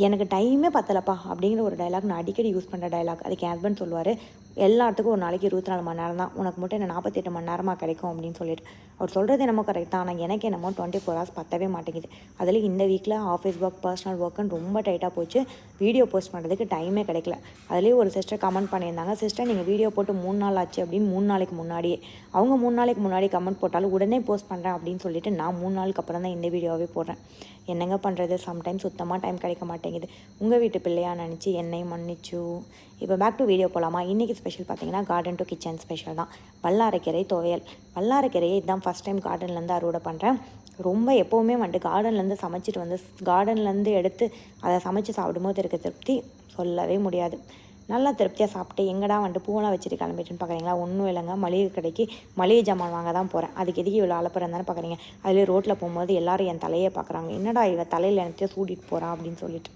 எனக்கு டைமே பத்தலப்பா அப்படிங்கிற ஒரு டைலாக் நான் அடிக்கடி யூஸ் பண்ணுற டைலாக் அதுக்கு ஹஸ்பண்ட் சொல்லுவார் எல்லாத்துக்கும் ஒரு நாளைக்கு இருபத்தி நாலு மணி நேரம் தான். உனக்கு மட்டும் என்ன நாற்பத்தெட்டு மணி நேரமாக கிடைக்கும் அப்படின்னு சொல்லிட்டு. அவர் சொல்கிறது என்னமோ கரெக்ட் தான். ஆனால் எனக்கு என்னமோ டுவெண்ட்டி ஃபோர் ஹவர்ஸ் பத்தவே மாட்டேங்குது. அதில் இந்த வீக்கில் ஆஃபீஸ் ஒர்க் பர்சனல் ஒர்க்குன்னு ரொம்ப டைட்டாக போச்சு. வீடியோ போஸ்ட் பண்ணுறதுக்கு டைமே கிடைக்கல. அதுலேயே ஒரு சிஸ்டர் கமெண்ட் பண்ணியிருந்தாங்க. சிஸ்டர் நீங்கள் வீடியோ போட்டு மூணு நாள் ஆச்சு அப்படின்னு மூணு நாளைக்கு முன்னாடியே. அவங்க மூணு நாளைக்கு முன்னாடி கமெண்ட் போட்டாலும் உடனே போஸ்ட் பண்ணுறேன் அப்படின்னு சொல்லிட்டு நான் மூணு நாளுக்கு அப்புறம் தான் இந்த வீடியோவே போடுறேன். என்னங்க பண்ணுறது சம்டைம் சுத்தமாக டைம் கிடைக்க மாட்டேங்குது. உங்கள் வீட்டு பிள்ளையாக நினச்சி என்னை மன்னிச்சு. இப்போ பேக் டு வீடியோ போகலாமா இன்றைக்கி ஸ்பெஷல் பார்த்தீங்கன்னா கார்டன் டு கிச்சன் ஸ்பெஷல் தான். வல்லாரைக்கீரை துவையல். வல்லாரைக்கீரையை இதுதான் ஃபஸ்ட் டைம் கார்டன்லேருந்து அறுவடை பண்ணுறேன் ரொம்ப எப்போவுமே வந்துட்டு கார்டன்லேருந்து சமைச்சிட்டு வந்து கார்டன்லேருந்து எடுத்து அதை சமைச்சு சாப்பிடும்போது இருக்க திருப்தி சொல்லவே முடியாது. நல்லா திருப்தியாக சாப்பிட்டு எங்கடா வந்துட்டு பூவெல்லாம் வச்சுட்டு கிளம்பிட்டுன்னு பார்க்குறீங்களா? ஒன்றும் இல்லைங்க. மளிகை கடைக்கு மளிகை ஜாமான் வாங்க தான் போகிறேன் அதுக்கு எதுக்கு இவ்வளோ அலப்புறம் தானே பார்க்குறீங்க. அதிலே ரோட்டில் போகும்போது எல்லாரும் என் தலையை பார்க்குறாங்க. என்னடா இவ தலையில் எனக்கு சூடிட்டு போகிறான் அப்படின்னு சொல்லிட்டு.